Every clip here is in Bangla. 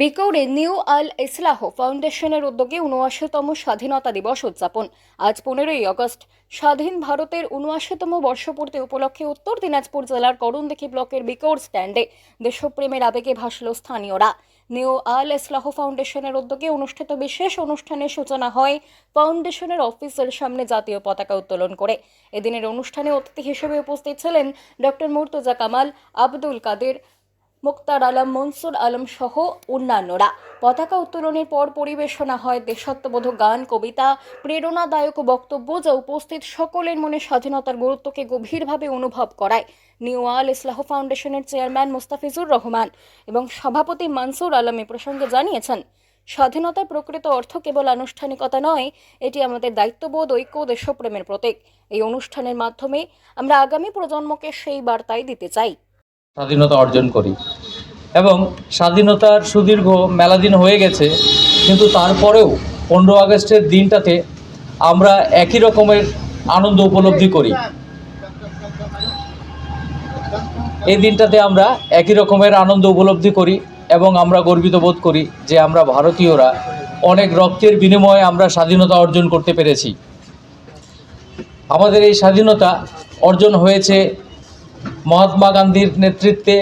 বিকৌরে নিউ আল ইসলাহ ফাউন্ডেশনের উদ্যোগে উনআশিতম স্বাধীনতা দিবস উদযাপন। আজ পনেরোই আগস্ট। স্বাধীন ভারতের উনআশিতম বর্ষপূর্তি উপলক্ষে উত্তর দিনাজপুর জেলার করণদিঘি ব্লকের বিকৌর স্ট্যান্ডে দেশপ্রেমের আবেগে ভাসল স্থানীয়রা। নিউ আল ইসলাহ ফাউন্ডেশনের উদ্যোগে অনুষ্ঠিত বিশেষ অনুষ্ঠানের সূচনা হয় ফাউন্ডেশনের অফিসের সামনে জাতীয় পতাকা উত্তোলন করে। এদিনের অনুষ্ঠানে অতিথি হিসেবে উপস্থিত ছিলেন ডক্টর মুর্তজা কামাল, আব্দুল কাদের মুক্তার আলম, মনসুর আলম সহ অন্যান্যরা। পতাকা উত্তোলনের পর পরিবেশনা হয় দেশাত্মবোধক গান, কবিতা, প্রেরণাদায়ক বক্তব্য যা উপস্থিত সকলের মনে স্বাধীনতার গুরুত্বকে গভীরভাবে অনুভব করায়। নিউ আল ইসলাহ ফাউন্ডেশনের চেয়ারম্যান মুস্তাফিজুর রহমান এবং সভাপতি মানসুর আলম এ প্রসঙ্গে জানিয়েছেন স্বাধীনতার প্রকৃত অর্থ কেবল আনুষ্ঠানিকতা নয়, এটি আমাদের দায়িত্ববোধ, ঐক্য দেশপ্রেমের প্রতীক। এই অনুষ্ঠানের মাধ্যমে আমরা আগামী প্রজন্মকে সেই বার্তাই দিতে চাই। স্বাধীনতা অর্জন করি। এবং স্বাধীনতার সুদীর্ঘ মেলা দিন হয়ে গেছে, কিন্তু তারপরেও পনেরো আগস্টের দিনটাতে আমরা একই রকমের আনন্দ উপলব্ধি করি। এই দিনটাতে আমরা একই রকমের আনন্দ উপলব্ধি করি এবং আমরা গর্বিত বোধ করি যে আমরা ভারতীয়রা অনেক রক্তের বিনিময়ে আমরা স্বাধীনতা অর্জন করতে পেরেছি। আমাদের এই স্বাধীনতা অর্জন হয়েছে মহাত্মা গান্ধীর নেতৃত্বে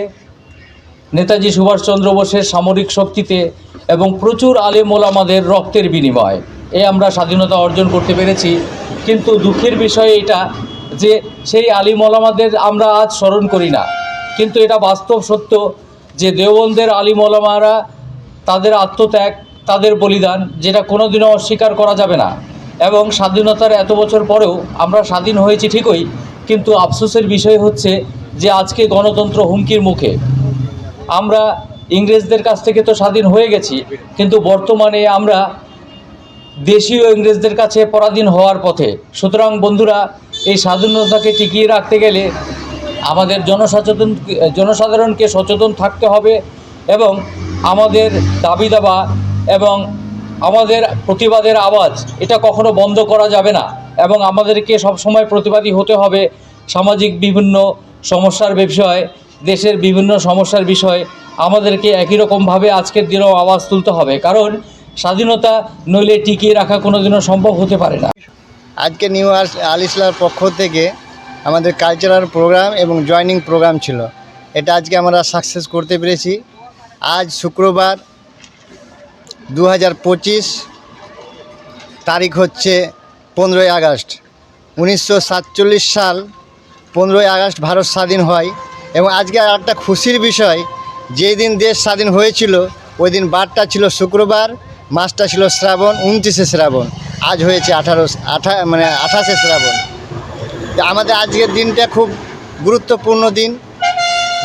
নেতাজি সুভাষচন্দ্র বোসের সামরিক শক্তিতে এবং প্রচুর আলেম ওলামাদের রক্তের বিনিময়। এ আমরা স্বাধীনতা অর্জন করতে পেরেছি। কিন্তু দুঃখের বিষয় এটা যে সেই আলিম ওলামাদের আমরা আজ স্মরণ করি না। কিন্তু এটা বাস্তব সত্য যে দেওবন্দের আলিম ওলামারা তাদের আত্মত্যাগ, তাদের বলিদান যেটা কোনোদিনও অস্বীকার করা যাবে না। এবং স্বাধীনতার এত বছর পরেও আমরা স্বাধীন হয়েছি ঠিকই, কিন্তু আফসোসের বিষয় হচ্ছে যে আজকে গণতন্ত্র হুমকির মুখে। আমরা ইংরেজদের কাছ থেকে তো স্বাধীন হয়ে গেছি, কিন্তু বর্তমানে আমরা দেশীয় ইংরেজদের কাছে পরাধীন হওয়ার পথে। সুতরাং বন্ধুরা, এই স্বাধীনতাকে টিকিয়ে রাখতে গেলে আমাদের জনসচেতন, জনসাধারণকে সচেতন থাকতে হবে এবং আমাদের দাবি দাবা এবং আমাদের প্রতিবাদের আওয়াজ, এটা কখনো বন্ধ করা যাবে না এবং আমাদেরকে সবসময় প্রতিবাদী হতে হবে। সামাজিক বিভিন্ন সমস্যার বিষয়ে, দেশের বিভিন্ন সমস্যার বিষয়ে, আমাদেরকে একই রকমভাবে আজকের দিনেও আওয়াজ তুলতে হবে। কারণ স্বাধীনতা নইলে টিকিয়ে রাখা কোনোদিনও সম্ভব হতে পারে না। আজকে নিউ আল ইসলার পক্ষ থেকে আমাদের কালচারাল প্রোগ্রাম এবং জয়নিং প্রোগ্রাম ছিল। এটা আজকে আমরা সাকসেস করতে পেরেছি। আজ শুক্রবার দু হাজার পঁচিশ তারিখ হচ্ছে পনেরোই আগস্ট। উনিশশো সাতচল্লিশ সাল পনেরোই আগস্ট ভারত স্বাধীন হয় এবং আজকে একটা খুশির বিষয়, যেই দিন দেশ স্বাধীন হয়েছিল, ওই দিন বারটা ছিল শুক্রবার, মাসটা ছিল শ্রাবণ, উনত্রিশে শ্রাবণ, আজ হয়েছে আঠারো, আঠা মানে আঠাশে শ্রাবণ। আমাদের আজকের দিনটা খুব গুরুত্বপূর্ণ দিন।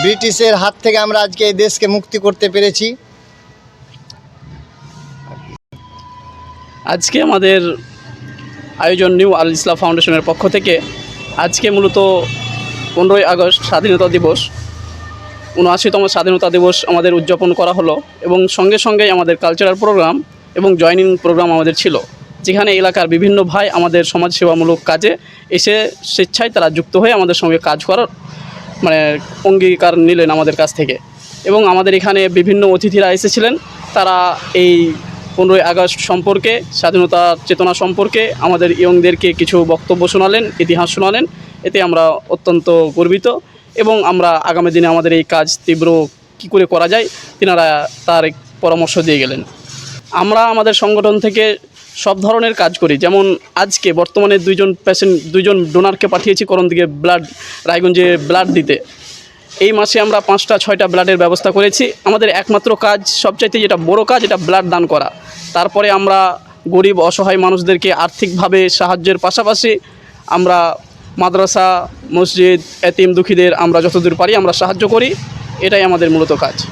ব্রিটিশের হাত থেকে আমরা আজকে এই দেশকে মুক্তি করতে পেরেছি। আজকে আমাদের আয়োজন নিউ আল ইসলাম ফাউন্ডেশনের পক্ষ থেকে আজকে মূলত পনেরোই আগস্ট স্বাধীনতা দিবস। উনআশিতম স্বাধীনতা দিবস আমাদের উদযাপন করা হলো এবং সঙ্গে সঙ্গে আমাদের কালচারাল প্রোগ্রাম এবং জয়নিং প্রোগ্রাম আমাদের ছিল, যেখানে এলাকার বিভিন্ন ভাই আমাদের সমাজসেবামূলক কাজে এসে স্বেচ্ছায় তারা যুক্ত হয়ে আমাদের সঙ্গে কাজ করার মানে অঙ্গীকার নিলেন আমাদের কাছ থেকে। এবং আমাদের এখানে বিভিন্ন অতিথিরা এসেছিলেন, তারা এই পনেরোই আগস্ট সম্পর্কে, স্বাধীনতা চেতনা সম্পর্কে আমাদের ইয়ংদেরকে কিছু বক্তব্য শোনালেন, ইতিহাস শোনালেন। এতে আমরা অত্যন্ত গর্বিত এবং আমরা আগামী দিনে আমাদের এই কাজ তীব্র কী করে করা যায় তিনারা তার পরামর্শ দিয়ে গেলেন। আমরা আমাদের সংগঠন থেকে সব ধরনের কাজ করি। যেমন আজকে বর্তমানে দুইজন পেশেন্ট দুইজন ডোনারকে পাঠিয়েছি করণ দিকে ব্লাড রায়গঞ্জে ব্লাড দিতে। এই মাসে আমরা পাঁচটা, ছয়টা ব্লাডের ব্যবস্থা করেছি। আমাদের একমাত্র কাজ, সবচাইতে যেটা বড় কাজ, এটা ব্লাড দান করা। তারপরে আমরা গরিব, অসহায় মানুষদেরকে আর্থিকভাবে সাহায্যের পাশাপাশি আমরা মাদ্রাসা, মসজিদ, এতিম দুঃখীদের আমরা যতদূর পারি আমরা সাহায্য করি। এটাই আমাদের মূলত কাজ।